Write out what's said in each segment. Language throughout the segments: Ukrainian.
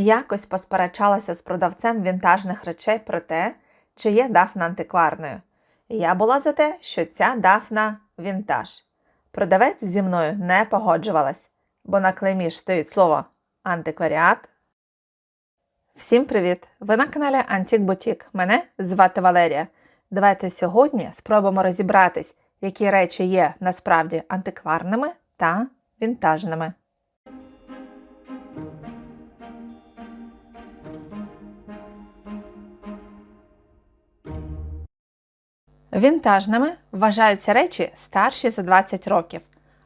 Якось посперечалася з продавцем вінтажних речей про те, чи є дафна антикварною. Я була за те, що ця дафна вінтаж. Продавець зі мною не погоджувалась, бо на клеймі стоїть слово антикваріат. Всім привіт! Ви на каналі Антік Бутік. Мене звати Валерія. Давайте сьогодні спробуємо розібратись, які речі є насправді антикварними та вінтажними. Вінтажними вважаються речі старші за 20 років,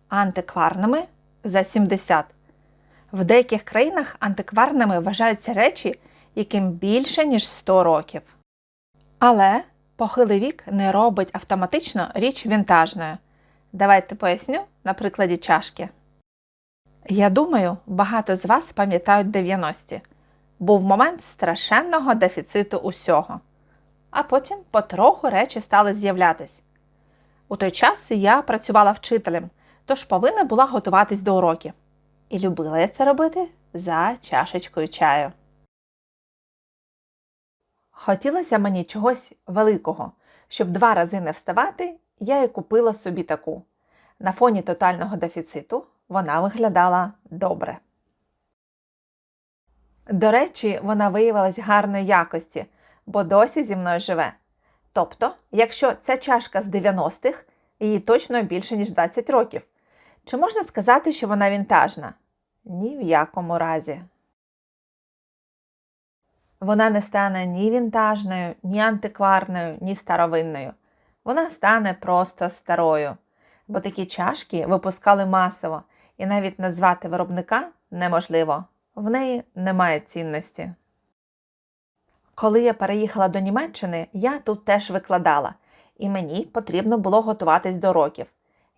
антикварними за 70. В деяких країнах антикварними вважаються речі, яким більше, ніж 100 років. Але похилий вік не робить автоматично річ вінтажною. Давайте поясню на прикладі чашки. Я думаю, багато з вас пам'ятають 90-ті. Був момент страшенного дефіциту усього. А потім потроху речі стали з'являтись. У той час я працювала вчителем, тож повинна була готуватись до уроків. І любила я це робити за чашечкою чаю. Хотілося мені чогось великого, щоб два рази не вставати, я і купила собі таку. На фоні тотального дефіциту вона виглядала добре. До речі, вона виявилась гарної якості, бо досі зі мною живе. Тобто, якщо ця чашка з 90-х, їй точно більше, ніж 20 років. Чи можна сказати, що вона вінтажна? Ні в якому разі. Вона не стане ні вінтажною, ні антикварною, ні старовинною. Вона стане просто старою. Бо такі чашки випускали масово, і навіть назвати виробника неможливо. В неї немає цінності. Коли я переїхала до Німеччини, я тут теж викладала, і мені потрібно було готуватись до років.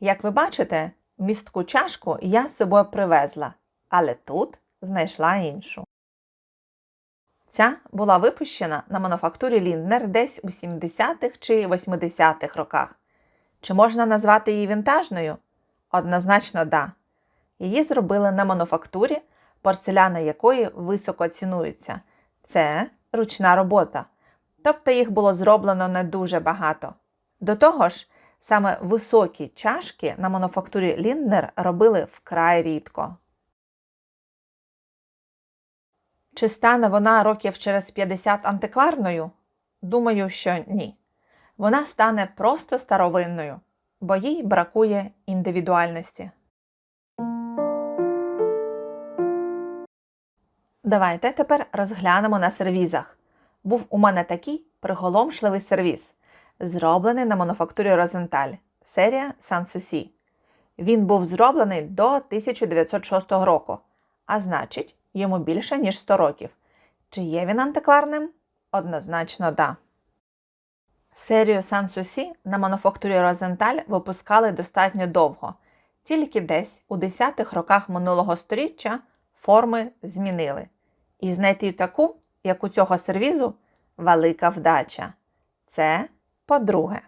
Як ви бачите, містку чашку я з собою привезла, але тут знайшла іншу. Ця була випущена на мануфактурі Лінднер десь у 70-х чи 80-х роках. Чи можна назвати її вінтажною? Однозначно, да. Її зробили на мануфактурі, порцеляна якої високо цінується. Це ручна робота. Тобто їх було зроблено не дуже багато. До того ж, саме високі чашки на мануфактурі Лінднер робили вкрай рідко. Чи стане вона років через 50 антикварною? Думаю, що ні. Вона стане просто старовинною, бо їй бракує індивідуальності. Давайте тепер розглянемо на сервізах. Був у мене такий приголомшливий сервіз, зроблений на мануфактурі Розенталь, серія Sanssouci. Він був зроблений до 1906 року, а значить, йому більше, ніж 100 років. Чи є він антикварним? Однозначно, да. Серію Sanssouci на мануфактурі Розенталь випускали достатньо довго, тільки десь у 10-х роках минулого століття форми змінили. І знайти таку, як у цього сервізу, велика вдача. Це по-друге.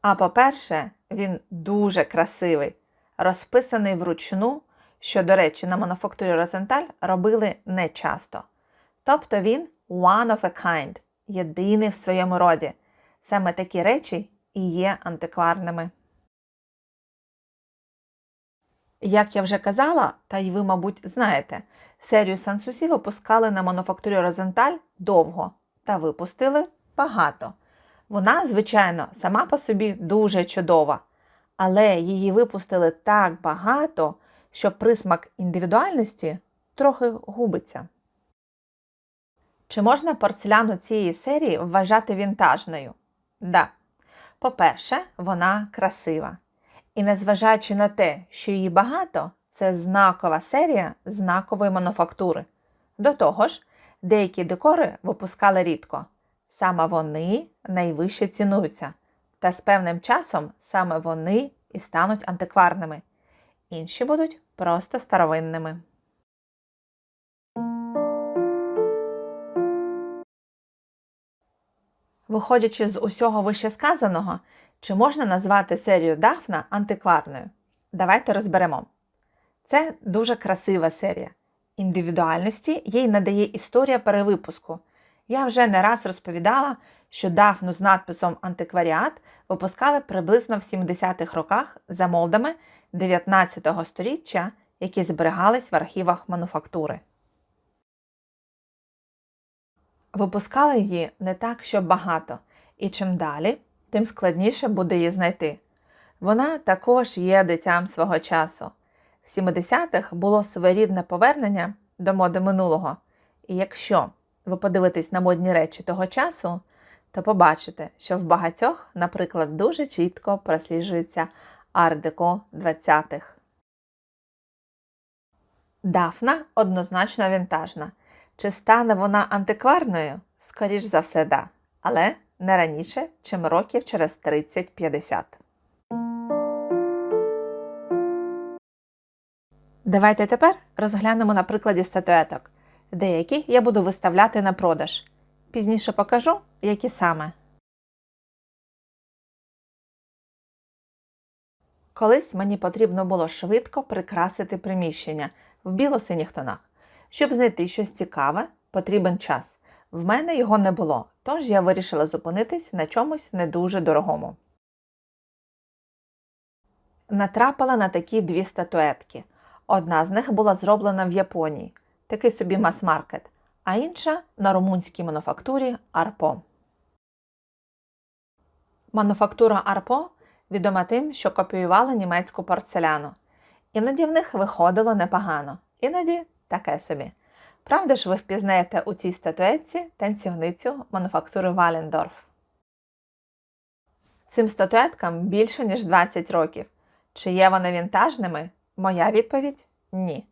А по-перше, він дуже красивий, розписаний вручну, що, до речі, на мануфактурі Розенталь робили не часто. Тобто він one of a kind, єдиний в своєму роді. Саме такі речі і є антикварними. Як я вже казала, та й ви, мабуть, знаєте, серію Sanssouci випускали на мануфактурі Розенталь довго та випустили багато. Вона, звичайно, сама по собі дуже чудова, але її випустили так багато, що присмак індивідуальності трохи губиться. Чи можна порцеляну цієї серії вважати вінтажною? Да. По-перше, вона красива. І незважаючи на те, що її багато, це знакова серія знакової мануфактури. До того ж, деякі декори випускали рідко. Саме вони найвище цінуються, та з певним часом саме вони і стануть антикварними. Інші будуть просто старовинними. Виходячи з усього вищесказаного, чи можна назвати серію Дафна антикварною? Давайте розберемо. Це дуже красива серія. Індивідуальності їй надає історія перевипуску. Я вже не раз розповідала, що дафну з надписом Антикваріат випускали приблизно в 70-х роках за молдами 19 століття, які зберігались в архівах мануфактури. Випускали її не так, що багато, і чим далі, тим складніше буде її знайти. Вона також є дитям свого часу. В 70-х було своєрідне повернення до моди минулого, і якщо ви подивитесь на модні речі того часу, то побачите, що в багатьох, наприклад, дуже чітко просліджується ар-деко 20-х. Дафна однозначно вінтажна. Чи стане вона антикварною? Скоріш за все, да. Але не раніше, чим років через 30-50. Давайте тепер розглянемо на прикладі статуеток. Деякі я буду виставляти на продаж. Пізніше покажу, які саме. Колись мені потрібно було швидко прикрасити приміщення в біло-синіх тонах. Щоб знайти щось цікаве, потрібен час. В мене його не було, тож я вирішила зупинитись на чомусь не дуже дорогому. Натрапила на такі дві статуетки. Одна з них була зроблена в Японії, такий собі мас-маркет, а інша на румунській мануфактурі Арпо. Мануфактура Арпо відома тим, що копіювала німецьку порцеляну. Іноді в них виходило непогано, іноді таке собі. Правда ж, ви впізнаєте у цій статуетці танцівницю мануфактури Валендорф. Цим статуеткам більше ніж 20 років. Чи є вони вінтажними? Моя відповідь ні.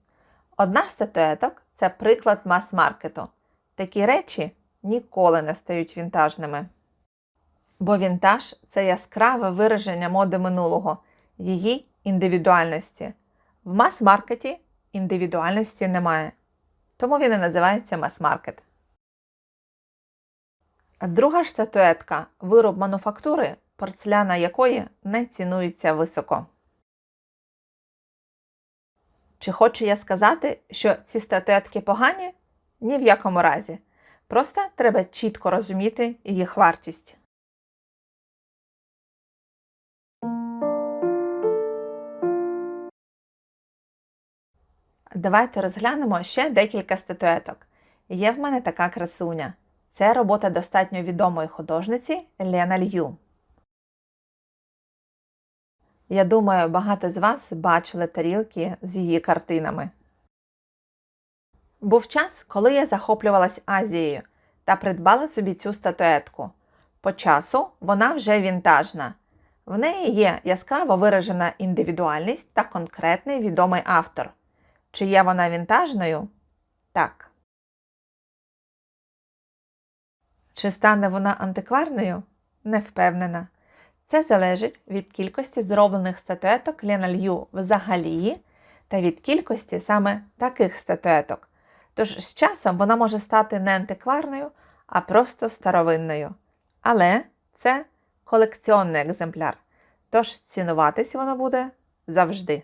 Одна з статуеток це приклад мас-маркету. Такі речі ніколи не стають вінтажними. Бо вінтаж це яскраве вираження моди минулого, її індивідуальності. В мас-маркеті індивідуальності немає. Тому він і називається мас-маркет. Друга ж статуетка вироб мануфактури, порцеляна якої не цінується високо. Чи хочу я сказати, що ці статуетки погані? Ні в якому разі. Просто треба чітко розуміти їх вартість. Давайте розглянемо ще декілька статуеток. Є в мене така красуня. Це робота достатньо відомої художниці Лена Лью. Я думаю, багато з вас бачили тарілки з її картинами. Був час, коли я захоплювалась Азією та придбала собі цю статуетку. По часу вона вже вінтажна. В неї є яскраво виражена індивідуальність та конкретний відомий автор. Чи є вона вінтажною? Так. Чи стане вона антикварною? Не впевнена. Це залежить від кількості зроблених статуеток Леналью взагалі та від кількості саме таких статуеток. Тож з часом вона може стати не антикварною, а просто старовинною. Але це колекціонний екземпляр, тож цінуватись воно буде завжди.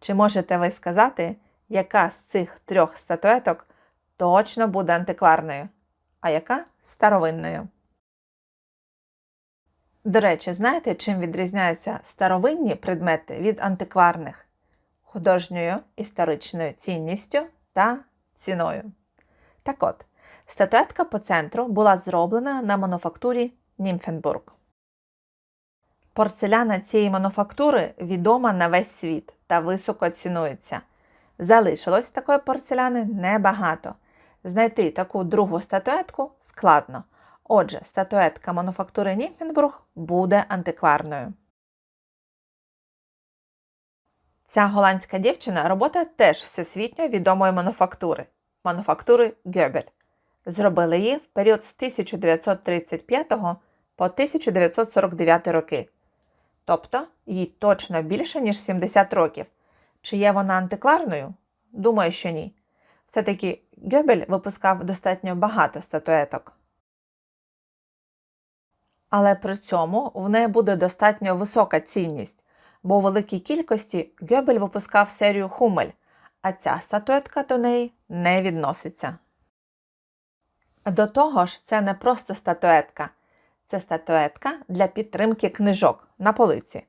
Чи можете ви сказати, яка з цих трьох статуеток точно буде антикварною, а яка старовинною? До речі, знаєте, чим відрізняються старовинні предмети від антикварних? Художньою історичною цінністю та ціною. Так от, статуетка по центру була зроблена на мануфактурі Німфенбург. Порцеляна цієї мануфактури відома на весь світ та високо цінується. Залишилось такої порцеляни небагато. Знайти таку другу статуетку складно. Отже, статуетка мануфактури Німфенбург буде антикварною. Ця голландська дівчина робота теж всесвітньо відомої мануфактури мануфактури Гьобель. Зробили її в період з 1935 по 1949 роки. Тобто їй точно більше, ніж 70 років. Чи є вона антикварною? Думаю, що ні. Все-таки Гьобель випускав достатньо багато статуеток. Але при цьому в неї буде достатньо висока цінність, бо у великій кількості Гьобель випускав серію Хумель, а ця статуетка до неї не відноситься. До того ж, це не просто статуетка, це статуетка для підтримки книжок на полиці.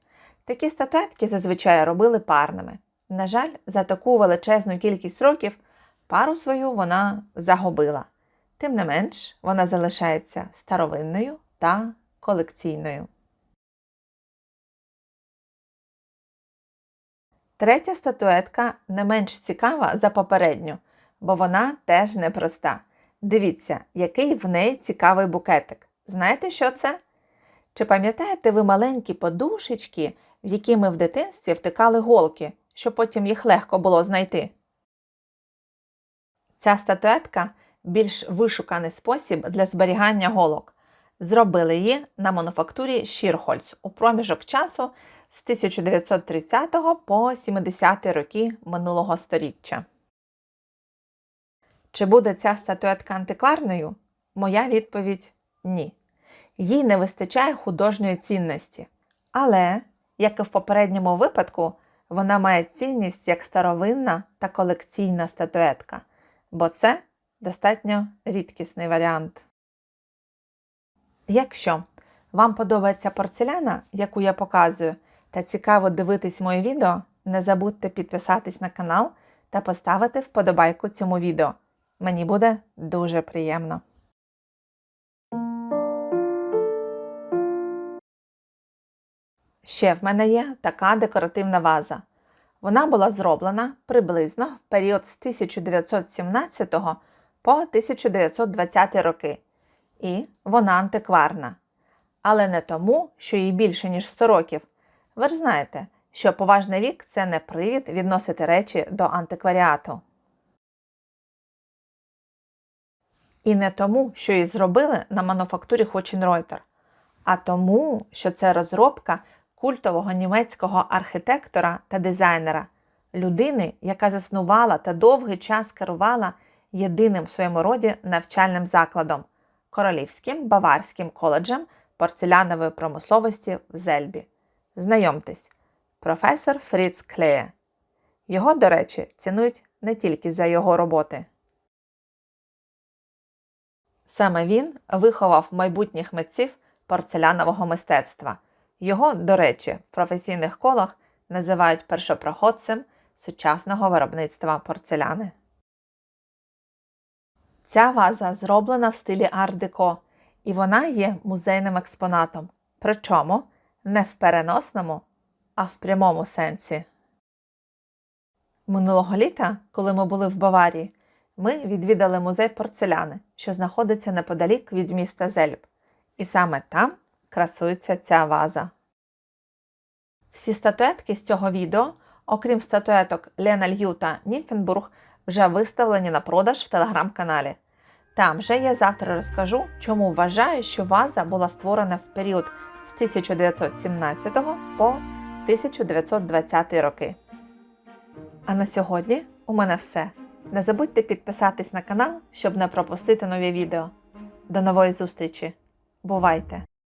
Такі статуетки зазвичай робили парними. На жаль, за таку величезну кількість років пару свою вона загубила. Тим не менш, вона залишається старовинною та колекційною. Третя статуетка не менш цікава за попередню, бо вона теж непроста. Дивіться, який в неї цікавий букетик. Знаєте, що це? Чи пам'ятаєте ви маленькі подушечки, в які ми в дитинстві втикали голки, щоб потім їх легко було знайти? Ця статуетка більш вишуканий спосіб для зберігання голок. Зробили її на мануфактурі Шірхольц у проміжок часу з 1930 по 70 роки минулого століття. Чи буде ця статуетка антикварною? Моя відповідь ні. Їй не вистачає художньої цінності. Але, як і в попередньому випадку, вона має цінність як старовинна та колекційна статуетка, бо це достатньо рідкісний варіант. Якщо вам подобається порцеляна, яку я показую, та цікаво дивитись моє відео, не забудьте підписатись на канал та поставити вподобайку цьому відео. Мені буде дуже приємно. Ще в мене є така декоративна ваза. Вона була зроблена приблизно в період з 1917 по 1920 роки. І вона антикварна. Але не тому, що їй більше, ніж 100 років. Ви ж знаєте, що поважний вік це не привід відносити речі до антикваріату. І не тому, що її зробили на мануфактурі Хоченройтер, а тому, що це розробка культового німецького архітектора та дизайнера, людини, яка заснувала та довгий час керувала єдиним в своєму роді навчальним закладом Королівським Баварським коледжем порцелянової промисловості в Зельбі. Знайомтесь, професор Фріц Клеє. Його, до речі, цінують не тільки за його роботи. Саме він виховав майбутніх митців порцелянового мистецтва. Його, до речі, в професійних колах називають першопроходцем сучасного виробництва порцеляни. Ця ваза зроблена в стилі ар-деко, і вона є музейним експонатом. Причому не в переносному, а в прямому сенсі. Минулого літа, коли ми були в Баварії, ми відвідали музей порцеляни, що знаходиться неподалік від міста Зельб. І саме там красується ця ваза. Всі статуетки з цього відео, окрім статуеток Лена Лью та Німфенбург, вже виставлені на продаж в телеграм-каналі. Там же я завтра розкажу, чому вважаю, що ваза була створена в період з 1917 по 1920 роки. А на сьогодні у мене все. Не забудьте підписатись на канал, щоб не пропустити нові відео. До нової зустрічі! Бувайте!